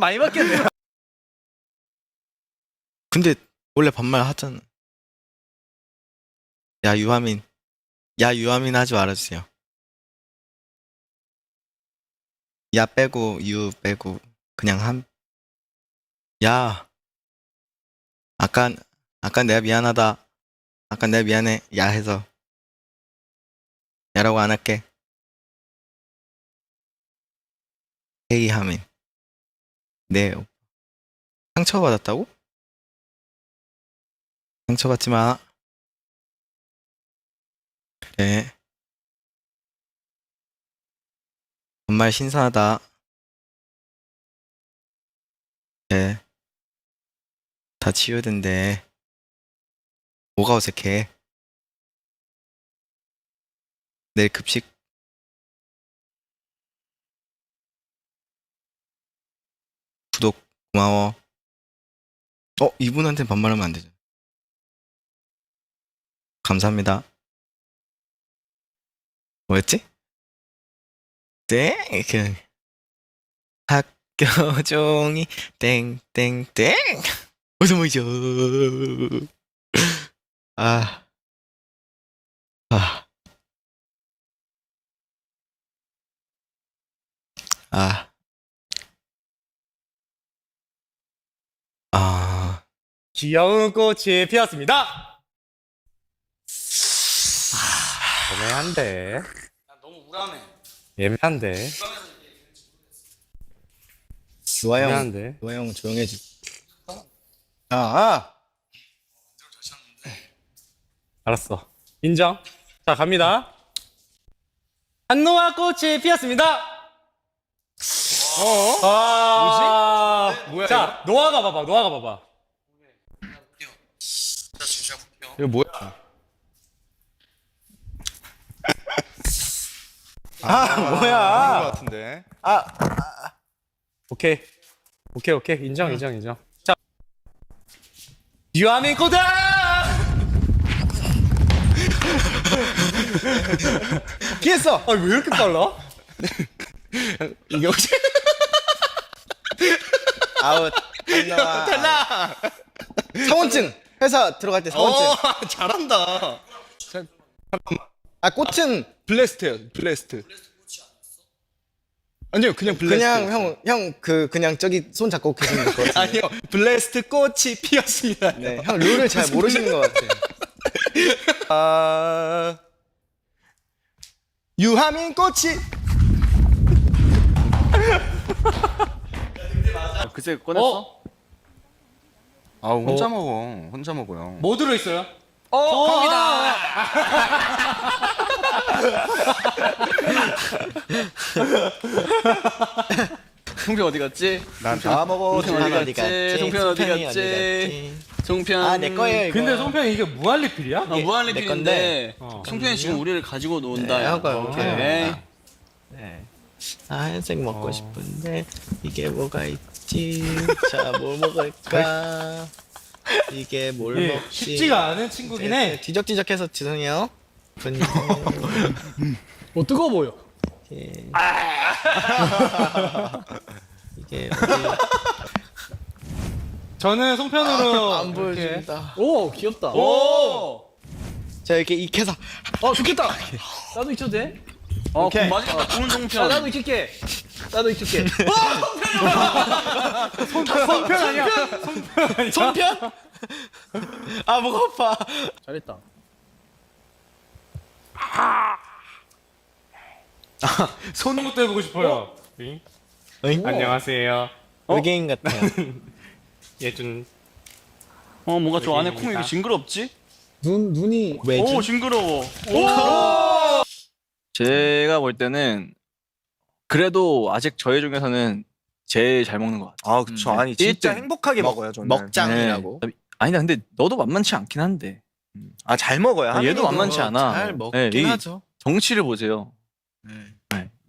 많이 바뀌었네요. 근데 원래 반말 하잖아. 야 유하민, 야 유하민 하지 말아주세요. 야 빼고 유 빼고 그냥 함. 야. 아까 아까 내가 미안하다. 아까 내가 미안해. 야 해서 야라고 안 할게. 헤이 하민. 네. 상처받았다고? 상처받지 마. 그래. 정말 신선하다. 그래. 다 치유된대. 뭐가 어색해? 내일 급식 고마워. 어, 이분한테 반말하면 안 되죠. 감사합니다. 뭐였지? 땡! 그, 학교 종이 땡땡땡! 어서 모이죠. 아, 아, 아, 아, 귀여운 꽃이 피었습니다. 애매한데. 너무 우람해. 애매한데. 노아 형, 애매한데. 노아 형 조용해지. 아, 아! 알았어. 인정. 자 갑니다. 한노아 꽃이 피었습니다. 어? 아, 뭐지? 뭐야, 자, 노아가 봐봐. 노아가 봐봐. 자, 주셔 볼게요. 이거 뭐야? 아, 뭐야! 같은데. 오케이. 오케이, 오케이. 인정, 인정, 인정. 자. 유아민 꼬다! 피했어! 아, 왜 이렇게 빨라? 이게 혹시 아웃 탈락 탈락 사원증 회사 들어갈 때 사원증 어, 잘한다. 아 꽃은 블레스트요, 블레스트. 아니요, 그냥 블레스트. 그냥 형 형 그 그냥 저기 손 잡고 계시는 것 같아요 아니요, 블레스트 꽃이 피었습니다. 네, 형 룰을 잘 모르시는 것 같아요 아, 유하민 꽃이. 그새 꺼냈어? 어? 아 혼자 먹어 혼자 먹어요 뭐 들어있어요? 어, 콩이다! 송편 어디 갔지? 난다 먹어. 송편 어디 어디 갔지? 갔지? 송편 어디 송편이 갔지? 송편 아 내 거예요 이거 근데 송편이 이게 무한리필이야? 아, 무한리필인데 건데. 어. 송편이 지금 우리를 가지고 논다 네, 야. 하고요, 오케이 오케이. 네. 아 하얀색 먹고 싶은데 이게 뭐가 있지 자 뭘 먹을까 이게 뭘 예, 먹지 쉽지가 않은 친구긴 네, 해. 뒤적뒤적해서 죄송해요 분이 어, 뜨거워 보여. 예. 이게 어디 저는 송편으로 안 이렇게- 보여준다. 오, 귀엽다. 오! 자 이렇게 익혀서 어, 좋겠다. 나도 익혀도 돼? 어 오케이. 그럼 맛있다 좋은 송편 익힐게. 나도 익힐게. 송편 아니야. 손편? 아목 아파. 잘했다. 손 것도 해보고 싶어요. 응? 어잉? 안녕하세요. 외계인 같아요. 예준. 어 뭔가 저 안에 콩이 이렇게 징그럽지? 눈 눈이? 오 징그러워 제가 볼 때는 그래도 아직 저희 중에서는 제일 잘 먹는 것 같아요 아, 그쵸. 음. 아니, 진짜 일등. 행복하게 먹 어요, 저는. 먹장이라고. 네. 아니다 근데 너도 만만치 않긴 한데 아, 잘 먹어요. 아, 얘도. 만만치 않아 잘 먹긴 네, 이 하죠. 정치를 보세요 네.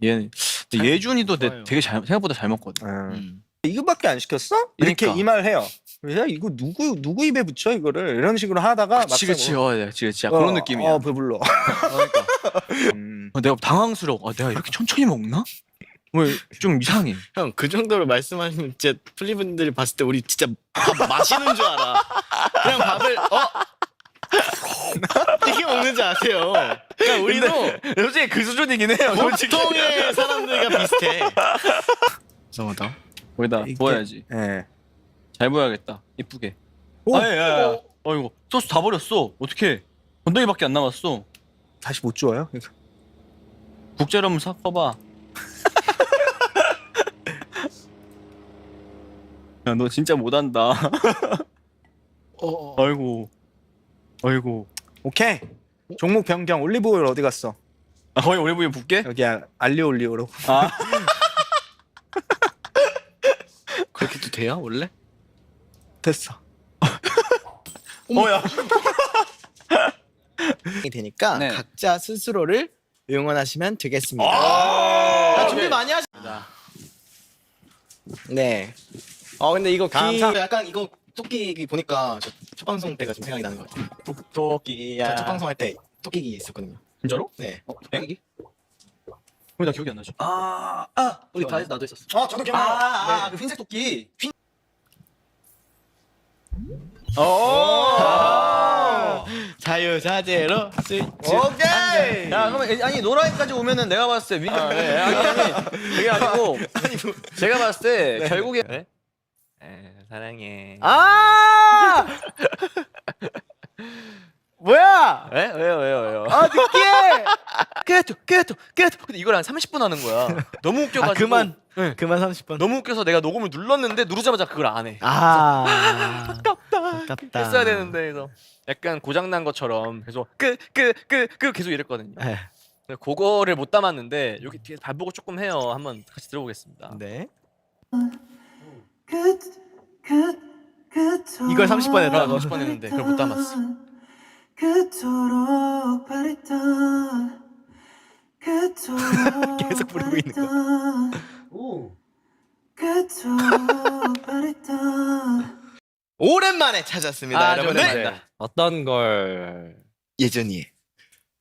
네. 근데 예준이도 되- 좋아요. 되게 잘, 생각보다 잘 먹거든. 음. 음. 이거밖에 안 시켰어? 이렇게 그러니까. 이 말 해요. 야, 이거 누구, 누구 입에 붙여, 이거를? 이런 식으로 하다가. 그치 막상 그치 뭐- 어, 네, 그치 그치 야, 어, 그런 느낌이야. 어, 배불러. 그러니까 음. 어, 내가 당황스러워. 아, 내가 이렇게 천천히 먹나? 뭐좀 이상해. 형 그 정도로 말씀하시면 진짜 플리분들이 봤을 때 우리 진짜 밥 마시는 줄 알아. 그냥 밥을 어 이렇게 먹는 줄 아세요. 그러니까 우리도 솔직히 그 수준이긴 해요. 보통의 사람들과 비슷해. 이상하다. 거기다 이게- 부어야지. 예. 잘 보여야겠다. 이쁘게. 오! 아, 야, 야, 야. 어이구 소스 다 버렸어. 어떻게? 건더기밖에 안 남았어. 다시 못 주워요? 싹 꺼봐. 야, 너 진짜 못한다. 아이고. 아이고. 오케이. 종목 변경 올리브 오일 어디 갔어? 아, 거의 올리브유 붓게? 여기 아- 알리오 올리오로. 아, 그렇게 도 돼요 원래? 됐어. 뭐야? 이 되니까 네. 각자 스스로를 응원하시면 되겠습니다. 아, 아, 준비 많이 하셨습니다. 네. 어 근데 이거 감사- 기 약간 이거 토끼기 보니까 저 첫 방송 때가 좀 생각이 나는 것 같아요. 토, 토끼야. 첫 방송 할 때 토끼기 있었거든요. 진짜로? 네. 어, 땡기? 왜나 기억이 안 나지? 아, 아, 우리 다 나도 있었어. 아 저도 기억나. 아, 아, 그 흰색 토끼. 어. 자유자재로 스위치. 오케이. 야, 그러면 아니 노라인까지 오면은 내가 봤을 때 윈. 아, 네. 아니 아니 그게 아니고 제가 봤을 때 결국에 에, 사랑해. 아 뭐야? 왜? 왜요, 왜요, 왜요? 아 느끼해. 깨도 깨도 깨도. 근데 이걸 한 30분 하는 거야. 너무 웃겨가지고. 아, 그만. 네. 그만 30분. 너무 웃겨서 내가 녹음을 눌렀는데 누르자마자 그걸 안 해. 아. 아깝다. 아깝다. 했어야 되는데 그래서 약간 고장 난 것처럼 계속 끄끄끄끄 계속 이랬거든요. 네. 근데 그거를 못 담았는데 여기 뒤에 발 보고 조금 해요. 한번 같이 들어보겠습니다. 네. 이걸 30번 나 했다고? 30번 했는데 그걸 못 담았어. 그토록 바랬던 그토록 계속 부르고 있는 거 그토록 바랬던 오랜만에 찾았습니다, 아, 여러분들. 좀 오랜만이다. 어떤 걸. 예전이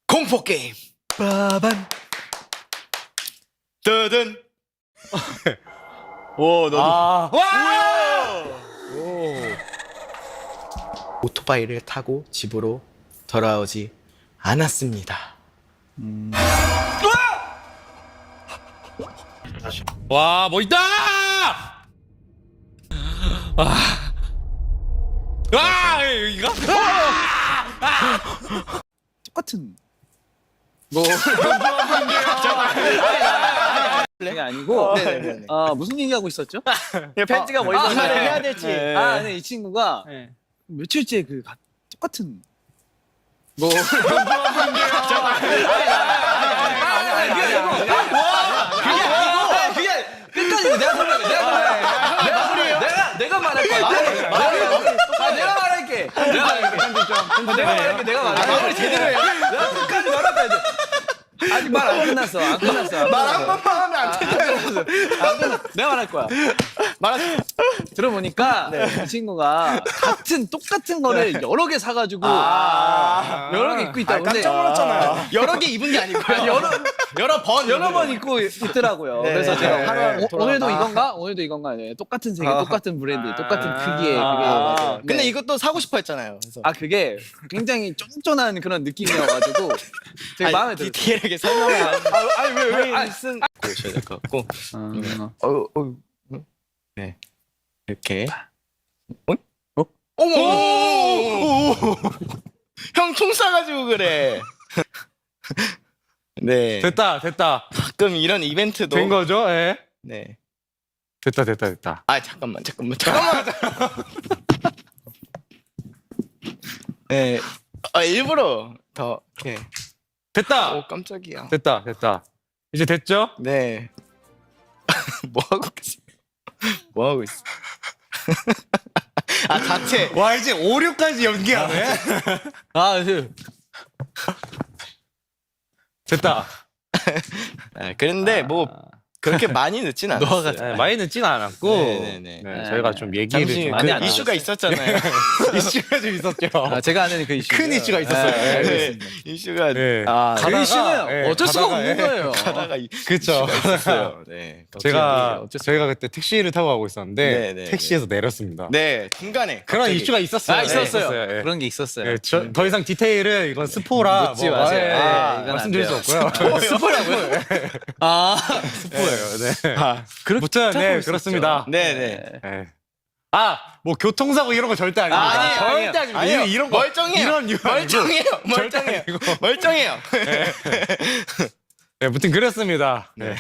공포 게임. 빠밤. 뜨든. 오, 너도. 아, 오토바이를 타고 집으로 돌아오지 않았습니다. 와, 뭐 있다! 와. 와, 여기가? 똑같은. 그게 아니고 네네네. 아 무슨 얘기하고 있었죠? 이거 편지가 뭐 아, 있었나? 말을 해야 될지. 네. 아 근데 이 친구가 네. 며칠째 그 가- 똑같은 그게 끝까지 내가 설명해 내가 설명해 내가 내가 말할 거야 내가 내가 말할게 내가 말할게 내가 말할게 내가 말할게 마무리 제대로 해 내가 끝까지 말할 거야 아직 말 안 끝났어. 안 끝났어. 말 한 번만 하면 안 끝났어 안 끝났어. 내가 말할 거야. 말하세요. 들어보니까 이 친구가 같은 똑같은 거를 여러 개 사가지고 여러 개 입고 있다. 근데 깜짝 놀랐잖아요. 여러 개 입은 게 아니고요. 여러 여러 번 여러 번 입고 있더라고요. 네, 그래서 네, 제가 네. 하루 돌아가. 오늘도 이건가? 오늘도 이건가? 네, 똑같은 색에 똑같은 브랜드, 똑같은 크기에 아, 그게 맞아요. 근데 네. 이것도 사고 싶어 했잖아요. 그래서 아 그게 굉장히 쫀쫀한 그런 느낌이어가지고 되게 아니, 마음에 들어요. 디테일하게 설명을 아니 왜왜 아니, 쓴 보셔야 될 것 같고 어, 어, 어, 네 이렇게 어? 어? 어머 형 총 쏴가지고 그래 네 됐다, 됐다. 가끔 이런 이벤트도 된 거죠? 예. 네. 됐다, 됐다, 됐다. 아 잠깐만 잠깐만 잠깐만 네 아, 일부러 더 이렇게 됐다! 오 깜짝이야 됐다, 됐다. 이제 됐죠? 네. 뭐 하고 계세요? 뭐 하고 있어? 아 자체. 와, 이제 5, 6까지 연기하네? 아 그, 됐다. 아, 그런데 뭐 그렇게 많이 늦진 않았어요. 네, 많이 늦진 않았고 네네네. 네, 저희가 좀 얘기를 잠시 좀그 많이 안 이슈가 있었잖아요. 이슈가 좀 있었죠. 아, 제가 아는 그 이슈. 큰 이슈가 있었어요. 네, 네. 이슈가 네. 아, 그 이슈는 예, 어쩔 수가 가다가, 없는 예. 거예요. 가다가 이- 그쵸. 이슈가 있었어요. 네. 제가 저희가 그때 택시를 타고 가고 있었는데 네, 네, 택시에서 내렸습니다. 네, 중간에 그런 갑자기 이슈가 있었어요. 아 네, 있었어요. 예. 그런 게 있었어요. 예, 저, 더 이상 디테일을 이건 스포라 묻지 뭐, 마세요. 예, 예, 아, 이건 안 말씀드릴 수 돼요. 없고요. 스포라고요? 아, 스포 예요. 네. 아, 하고 네. 그렇습니다. 네, 네. 네. 아, 뭐 교통사고 이런 거 절대 아닙니다. 아, 아니에요, 절대 아닙니다. 아니에요. 이런 거 멀쩡해요. 이런 이유 멀쩡해요. 멀쩡해요. 아니고. 멀쩡해요. 네, 무튼 그랬습니다. 네.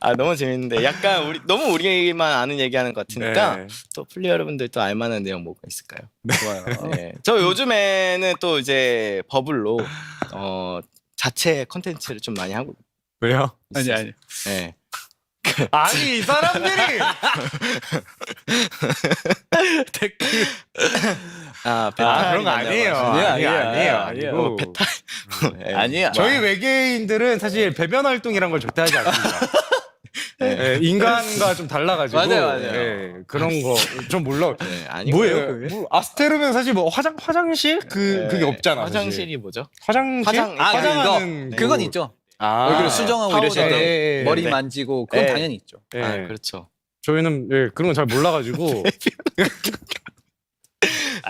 아, 너무 재밌는데 약간 우리 너무 우리만 아는 얘기하는 것 같으니까 네. 또 플리 여러분들 또 알만한 내용 뭐가 있을까요? 좋아요. 네. 저 요즘에는 또 이제 버블로 어 자체 컨텐츠를 좀 많이 하고 왜요? 아니 아니. 네. 아니 이 사람들이 아, 아, 그런 거 아니에요. 아니에요, 아니에요, 아니에요, 아니에요. 아니에요. 아니고. 네. 아니야. 저희 외계인들은 사실 배변 활동이란 걸 절대 하지 않습니다. 네, 인간과 좀 달라가지고 맞아요, 맞아요. 네, 그런 거 좀 몰라. 네, 아니고 뭐예요? 뭐, 아스테르면 사실 뭐 화장 화장실 그 그게 없잖아. 사실. 화장실이 뭐죠? 화장실 화장- 아, 화장하는 그거 그- 그건 있죠. 아, 얼굴에 수정하고 파우더. 이러실 때 예, 예, 머리 네. 만지고 그건 예. 당연히 있죠. 예. 아, 그렇죠. 저희는 예, 그런 거잘 몰라가지고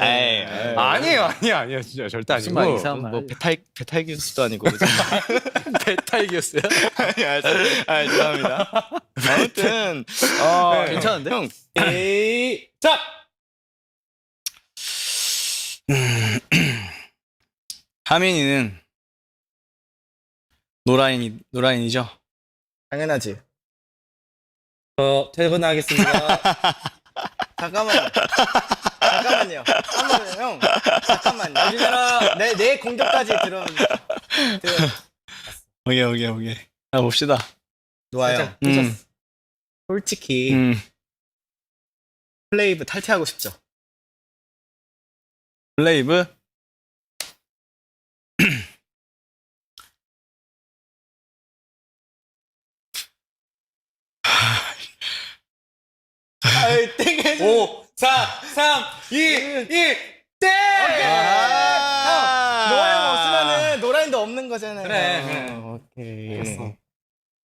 에이, 아니에요, 아니에요, 아니에요, 진짜 절대 무슨 아니고. 이상한 말. 뭐 배탈 배탈기수도 아니고 그죠? 배탈기였어요? 아니, 아, 아, 죄송합니다. 아무튼 어, 네. 괜찮은데? 형, 에이, 자, 하민이는 노라인이 노라인이죠. 당연하지. 저 퇴근하겠습니다. 잠깐만. 잠깐만요. 한번 형. 잠깐만요. 내, 내 공격까지 들어. 들어. 오케이 오케이 오케이. 자 봅시다. 놓아요. 음, 솔직히 음. 플레이브 탈퇴하고 싶죠. 플레이브. 아이 땡해. 5, 4, 3, 2, 1, 땡! 아, 노아형 없으면은 노라인도 없는 거잖아요. 그래, 그래. 어, 오케이. 알겠어.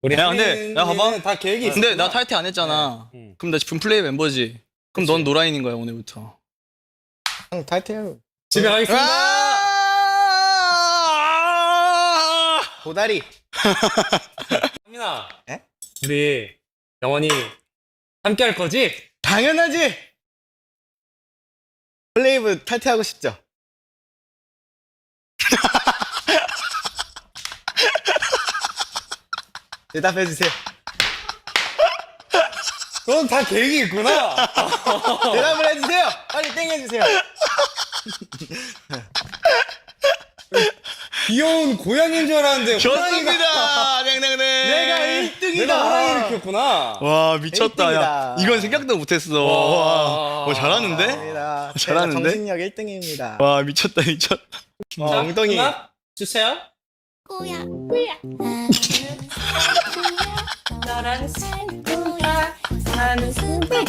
우리 야, 근데, 야, 봐봐. 다 계획이 있어. 근데 나 탈퇴 안 했잖아. 응. 그럼 나 지금 플레이 멤버지. 그럼 넌 노라인인 거야 오늘부터. 형 탈퇴해요. 집에 가겠습니다. 아! 도다리. 민아, 에? 우리 영원히 함께 할 거지? 당연하지. 플레이브 탈퇴하고 싶죠. 대답해 주세요. 그건 다 계획이 있구나. 대답을 해주세요. 빨리 땡해 주세요. 귀여운 고양이인 줄 알았는데 좋습니다. 내가 호랑이를 키웠구나. 와 미쳤다. 야 1등이다. 이건 생각도 못했어. 와, 와 잘하는데? 잘합니다. 잘하는데? 정신력 1등입니다. 와 미쳤다 미쳤다. 어, 엉덩이. 주세요. 꾸야 꾸야 너랑 친구야 나는 널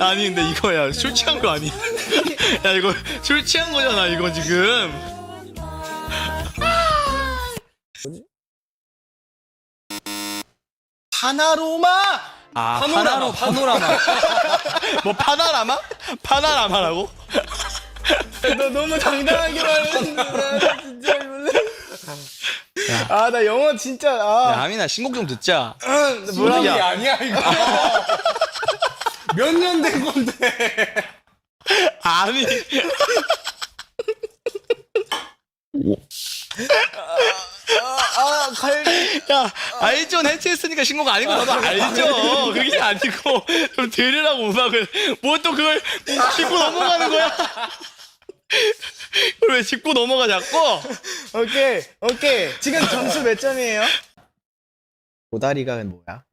아니 근데 이거야 술 취한 거 아니야? 야 이거 술 취한 거잖아 이거 지금. 파나로마. 아 파노라마, 파노라마. 뭐 파나라마? 파나라마라고? 너 너무 당당하게 말했는데 나 진짜 이거는. 아나 영어 진짜 야아 하민아 신곡 좀 듣자. 뭐라고 야. 아니야 이거. 몇 년 된 건데. 아니. 아, 갈비. 야 알죠 해체했으니까 신곡 아닌 거 나도 알죠. 그게 아니고 좀 들으라고 음악을 뭐 또 그걸 짚고 넘어가는 거야. 그걸 왜 짚고 넘어가 자꾸? 오케이 오케이 지금 점수 몇 점이에요? 도다리가 뭐야?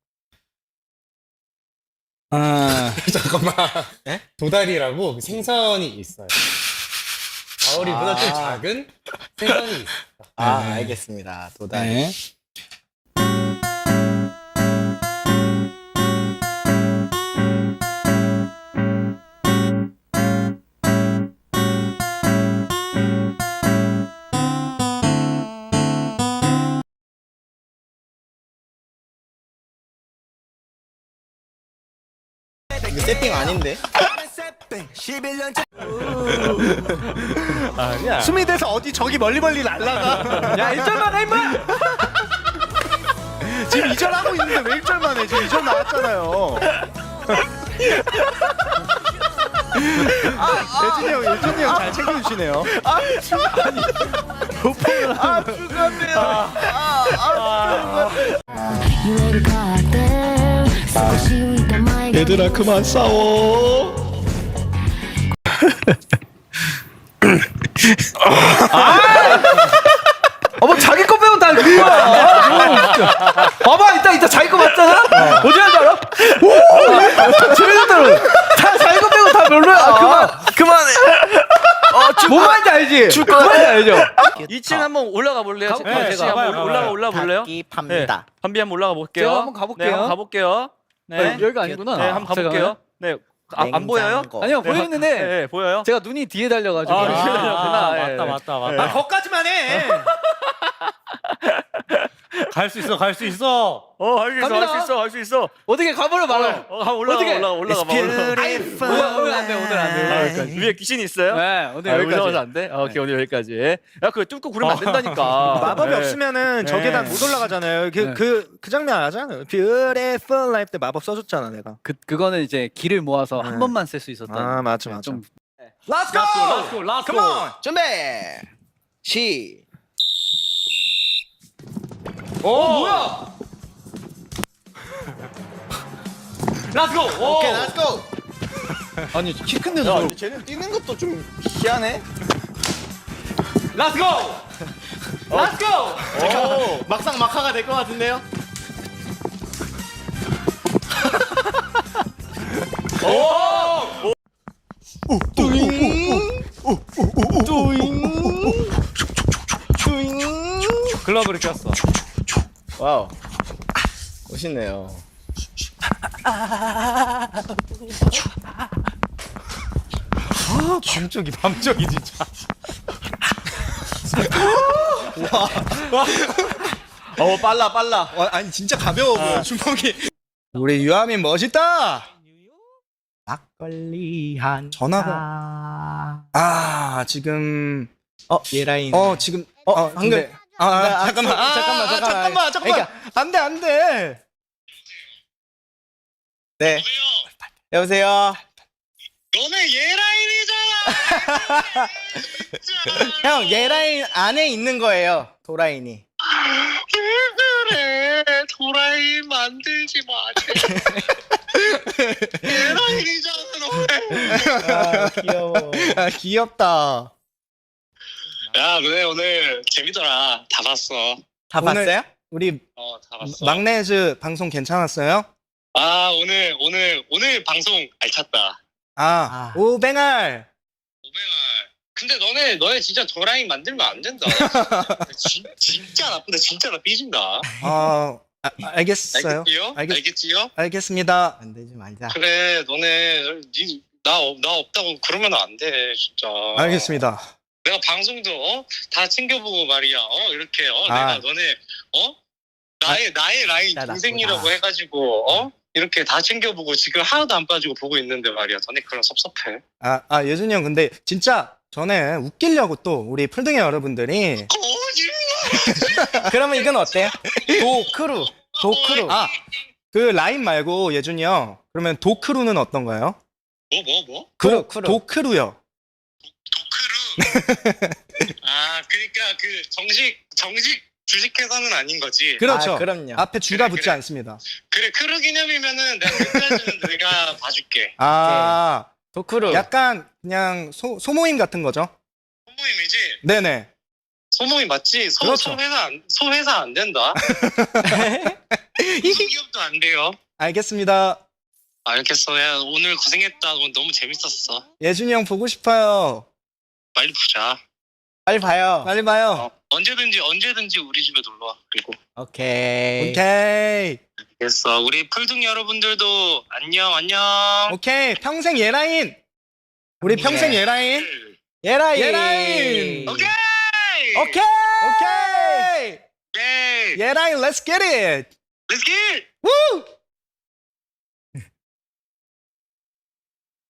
아 잠깐만. 도다리라고 생선이 있어요. 가오리보다 좀 작은 생선이 있어. 아 알겠습니다. 도다리. 네. 이거 세팅 아닌데? 아니야. 숨이 돼서 어디 저기 멀리 멀리 날라가. 야 1절만 해 임마. 지금 2절 하고 있는데 왜 1절만 해? 지금 2절 나왔잖아요. 예준이 형, 예준이 형 잘 챙겨주시네요. 얘들아 그만 싸워. 어머 자기 거 빼고 다 그거야. 봐봐 이따 이따 자기 거 맞잖아. 어디 한줄 알아? 오 재밌었다. 다 자기 거 빼고 다 별로야. 아, 그만 그만해. 뭔 말인지 알지? 줄거 말인지 알죠? 2층 한번 올라가 볼래요? 네, 제가 제가 가봐요, 한번 올라가 가봐요. 올라 볼래요? 팝니다. 한비 한번 올라가 볼게요. 제가 한번 가볼게요. 네, 한번 가볼게요. 네, 아, 여기가 아니구나. 네, 한번 가볼게요. 네, 아, 안 보여요? 냉장고. 아니요 네, 보이는데 네, 보여요. 제가 눈이 뒤에 달려가지고. 아, 아, 달렸구나. 예, 맞다, 예. 맞다, 맞다. 아, 거까지만 해. 갈 수 있어, 갈 수 있어. 어, 할 수 있어, 갑니다. 할수 있어, 할 수 있어. 어떻게 가버려 말아. 어, 한번 올라가, 어떻게? 올라가, 올라가 봐. 올라가. 오늘 오늘 안 돼 오늘 안 돼. 아, 여기까지. 위에 귀신 있어요? 네 오늘 아, 여기까지. 올라가서 안 돼? 아, 오케이, 오늘 여기까지. 야, 그거 뚫고 구르면 안 된다니까. 마법이 네. 없으면은 저 네. 계단 못 올라가잖아요. 그 네. 그그 장면 알잖아요. Beautiful Life 때 마법 써줬잖아 내가. 그 그거는 이제 길을 모아서 한 네. 번만 쓸 수 있었다. 아 맞죠 네, 맞죠. 좀 Let's Let's go, let's Come go. on. 준비. 시. 오, 뭐야? Let's go. 오. 오케이, 렛츠 고. 아니 키 큰 데서 야, 저걸- 근데 쟤는 뛰는 것도 좀 희한해. Let's go. 오, 막상 막하가 될 것 같은데요? 글러브 꼈어. 와우. 멋있네요. 밤쪽이, 밤쪽이 진짜. 어, 빨라, 빨라. 와, 아니, 진짜 가벼워 보여, 주먹이. 우리 유아민 멋있다. 막걸리 한. 전화가. 아 지금 어, 예라인. 어 지금 어, 어 근데- 아, 아, 아, 잠깐만 아, 아, 잠깐만, 아, 잠깐만. 잠깐만 잠깐만 안돼 안 돼 네. 여보세요. 너네 예라인이잖아. 형, 예라인 안에 있는 거예요. 도라인이. 왜 그래? 도라이 만들지 마. 예라인이잖아 너네. 아, 귀여워. 아 귀엽다 야 너네 오늘 재밌더라. 다 봤어. 다 오늘- 봤어요? 우리 어 다 봤어. 막내즈 방송 괜찮았어요? 아 오늘 오늘 오늘 방송 알찼다. 아, 아. 오 뱅알 오메갈. 근데 너네 너네 진짜 도라이 만들면 안 된다. 진, 진짜 나쁜데 진짜 나 삐진다. 아, 아 알겠어요 알겠지요? 알겠- 알겠지요? 알겠습니다 안 되지 말자. 그래 너네 니, 나, 없- 나 없다고 그러면 안 돼 진짜 알겠습니다 내가 방송도 어? 다 챙겨보고 말이야 어 이렇게 어 아. 내가 너네 어 나의 나의 라인 나 동생이라고 나쁘다. 해가지고 어 이렇게 다 챙겨보고 지금 하나도 안 빠지고 보고 있는데 말이야 너네 그럼 섭섭해 아, 아 예준이 형 근데 진짜 전에 웃기려고 또 우리 풀등의 여러분들이 그러면 이건 어때요? 도크루. 도크루. 아그 라인 말고 예준이 형 그러면 도크루는 어떤가요? 뭐뭐 뭐? 크루, 크루. 도크루요 도크루 아 그러니까 그 정식 정식 주식회사는 아닌 거지 그렇죠 아, 그럼요. 앞에 주가 그래, 붙지 그래. 않습니다 그래 크루 기념이면은 내가 내가 봐줄게 아 도크루. 약간 그냥 소, 소모임 같은 거죠? 소모임이지 네네. 소모임 맞지? 소, 그렇죠. 소회사 안, 소회사 안 된다. 소기업도 안 돼요. 알겠습니다. 알겠어. 야 오늘 고생했다. 오늘 너무 재밌었어. 예준이 형 보고 싶어요. 빨리 보자. 빨리 봐요. 빨리 봐요. 어, 언제든지 언제든지 우리 집에 놀러 와. 그리고 오케이. 오케이. 됐어. 우리 풀둥 여러분들도 안녕 안녕. 오케이. 평생 예라인. 우리 네. 평생 예라인. 예라이. 예라인. 오케이. 오케이. 오케이. 예. 예라인, let's get it. Let's get it. Woo!